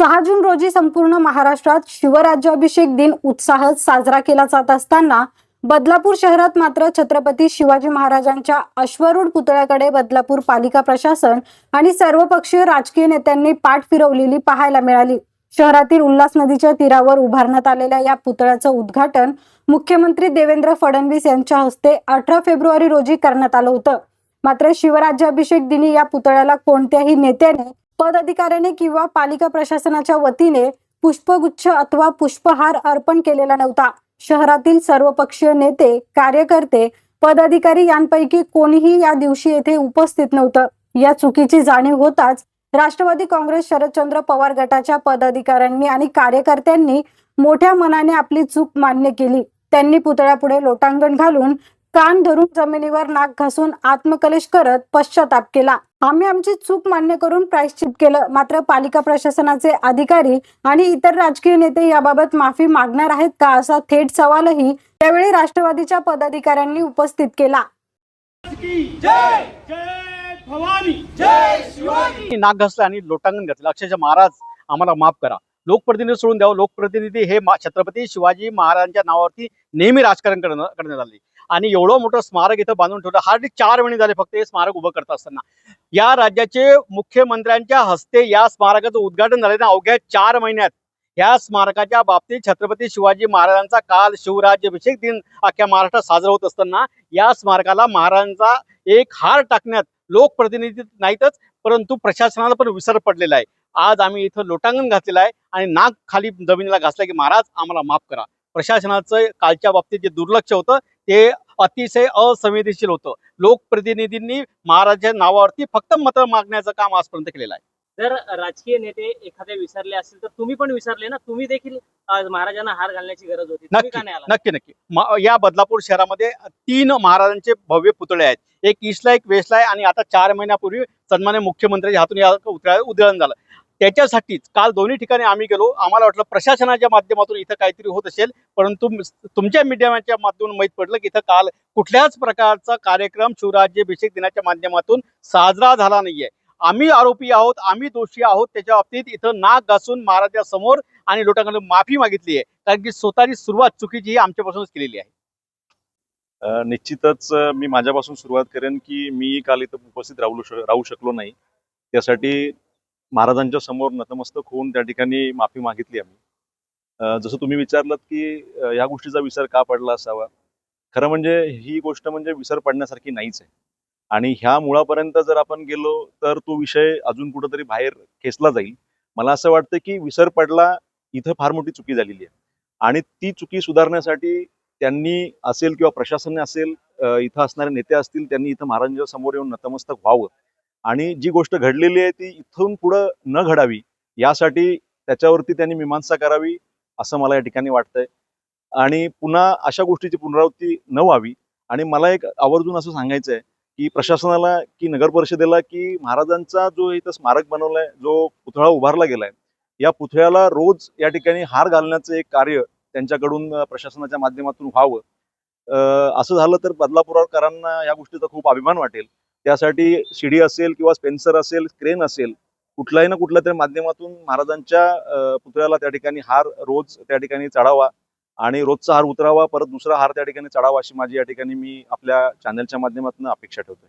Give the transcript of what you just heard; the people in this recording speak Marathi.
सहा जून रोजी संपूर्ण महाराष्ट्रात शिवराज्याभिषेक दिन उत्साहात साजरा केला जात असताना बदलापूर शहरात मात्र छत्रपती शिवाजी महाराजांच्या अश्वरूढ पुतळ्याकडे बदलापूर पालिका प्रशासन आणि सर्वपक्षीय राजकीय नेत्यांनी पाठ फिरवलेली पाहायला मिळाली. शहरातील उल्हास नदीच्या तीरावर उभारण्यात आलेल्या या पुतळ्याचं उद्घाटन मुख्यमंत्री देवेंद्र फडणवीस यांच्या हस्ते अठरा फेब्रुवारी रोजी करण्यात आलं होतं. मात्र शिवराज्याभिषेक दिनी या पुतळ्याला कोणत्याही नेत्याने पदाधिकाऱ्याने किंवा पालिका प्रशासनाच्या वतीने पुष्पगुच्छ अथवा पुष्पहार अर्पण केलेला नव्हता. शहरातील सर्वपक्षीय नेते कार्यकर्ते पदाधिकारी यांपैकी कोणीही या दिवशी येथे उपस्थित नव्हतं. या चुकीची जाणीव होताच राष्ट्रवादी काँग्रेस शरदचंद्र पवार गटाच्या पदाधिकाऱ्यांनी आणि कार्यकर्त्यांनी मोठ्या मनाने आपली चूक मान्य केली. त्यांनी पुतळ्यापुढे लोटांगण घालून कान धरून जमिनीवर नाक घासून आत्मकलेश करत पश्चाताप केला. आम्ही आमची चूक मान्य करून प्रायश्चित केलं. मात्र पालिका प्रशासनाचे अधिकारी आणि इतर राजकीय नेते याबाबत माफी मागणार आहेत का असा थेट सवालही त्यावेळी राष्ट्रवादीच्या पदाधिकाऱ्यांनी उपस्थित केला. की जय जय भवानी जय शिवाजी नाक घासलं आणि लोटांगण घातलं. अक्षरशः महाराज आम्हाला माफ करा. लोकप्रतिनिधी सोडून द्यावं. लोकप्रतिनिधी हे छत्रपती शिवाजी महाराजांच्या नावावरती नेहमी राजकारण करणं करण्यात आले. आणि एवढं मोठं स्मारक इथं बांधून ठेवलं. हार्डली चार महिने झाले फक्त हे स्मारक उभं करत असताना. या राज्याचे मुख्यमंत्र्यांच्या हस्ते या स्मारकाचं उद्घाटन झालं. ना अवघ्या चार महिन्यात या स्मारकाच्या बाबतीत छत्रपती शिवाजी महाराजांचा काल शिवराज्याभिषेक दिन अख्ख्या महाराष्ट्रात साजरा होत असताना या स्मारकाला महाराजांचा एक हार टाकण्यात लोकप्रतिनिधी नाहीतच परंतु प्रशासनाला पण विसर पडलेला आहे. आज आम्ही इथं लोटांगण घातलेलं आहे आणि नाक खाली जमिनीला घासलं की महाराज आम्हाला माफ करा. प्रशासनाचं कालच्या बाबतीत जे दुर्लक्ष होतं ते अतिशय असंवेदनशील होतं. लोकप्रतिनिधींनी महाराजांच्या नावावरती फक्त मतं मागण्याचं काम आजपर्यंत केलेलं आहे. जर राजकीय नेते एखादे विसरले असतील तर तुम्ही पण विसरले ना? तुम्ही देखील आज महाराजांना हार घालण्याची गरज होती. नक्की नक्की मा- या बदलापूर शहरामध्ये तीन महाराजांचे भव्य पुतळे आहेत. एक ईस्टला एक वेस्टला आहे आणि आता चार महिन्यापूर्वी सन्मान्य मुख्यमंत्र्यांच्या हातून या पुतळ्या उधळण झालं. त्याच्यासाठीच काल दोन्ही ठिकाणी आम्ही गेलो. आम्हाला वाटलं प्रशासनाच्या माध्यमातून इथं काहीतरी होत असेल परंतु तुमच्या मीडियाच्या माध्यमातून माहीत पडलं की इथं काल कुठल्याच प्रकारचा कार्यक्रम शिवराज्याभिषेक दिनाच्या माध्यमातून साजरा झाला नाहीये. आम्ही आरोपी आहोत आम्ही दोषी आहोत त्याच्या बाबतीत इथं नाक घासून महाराजासमोर आणि लोटांकडून माफी मागितली आहे. कारण की स्वतःची सुरुवात चुकीची ही आमच्यापासूनच केलेली आहे. निश्चितच मी माझ्यापासून सुरुवात करेन की मी काल इथं उपस्थित राहू राहू शकलो नाही. त्यासाठी महाराजांच्या समोर नतमस्तक होऊन त्या ठिकाणी माफी मागितली आम्ही. जसं तुम्ही विचारलं की ह्या या गोष्टीचा विसर का पडला असावा? खरं म्हणजे ही गोष्ट म्हणजे विसर पडण्यासारखी नाहीच आहे. आणि ह्या मुळापर्यंत जर आपण गेलो तर तो विषय अजून कुठंतरी बाहेर खेचला जाईल. मला असं वाटतं की विसर पडला इथं फार मोठी चुकी झालेली आहे. आणि ती चुकी सुधारण्यासाठी त्यांनी असेल किंवा प्रशासन असेल इथं असणारे नेते असतील त्यांनी इथं महाराजांच्या समोर येऊन नतमस्तक व्हावं. आणि जी गोष्ट घडलेली आहे ती इथून पुढं न घडावी यासाठी त्याच्यावरती त्यांनी मीमांसा करावी असं मला या ठिकाणी वाटतंय. आणि पुन्हा अशा गोष्टीची पुनरावृत्ती न व्हावी. आणि मला एक आवर्जून असं सांगायचं आहे की प्रशासनाला की नगर परिषदेला की महाराजांचा जो इथं स्मारक बनवलाय जो पुतळा उभारला गेलाय या पुतळ्याला रोज या ठिकाणी हार घालण्याचं एक कार्य त्यांच्याकडून प्रशासनाच्या माध्यमातून व्हावं. असं झालं तर बदलापूरकरांना या गोष्टीचा खूप अभिमान वाटेल. त्यासाठी शिडी असेल किंवा स्पेन्सर असेल क्रेन असेल कुठलाही ना कुठल्या तरी माध्यमातून महाराजांच्या पुतळ्याला त्या ठिकाणी हार रोज त्या ठिकाणी चढावा आणि रोजचा हार उतरावा परत दुसरा हार त्या ठिकाणी चढावा अशी माझी या ठिकाणी मी आपल्या चॅनलच्या माध्यमातून अपेक्षा ठेवतोय.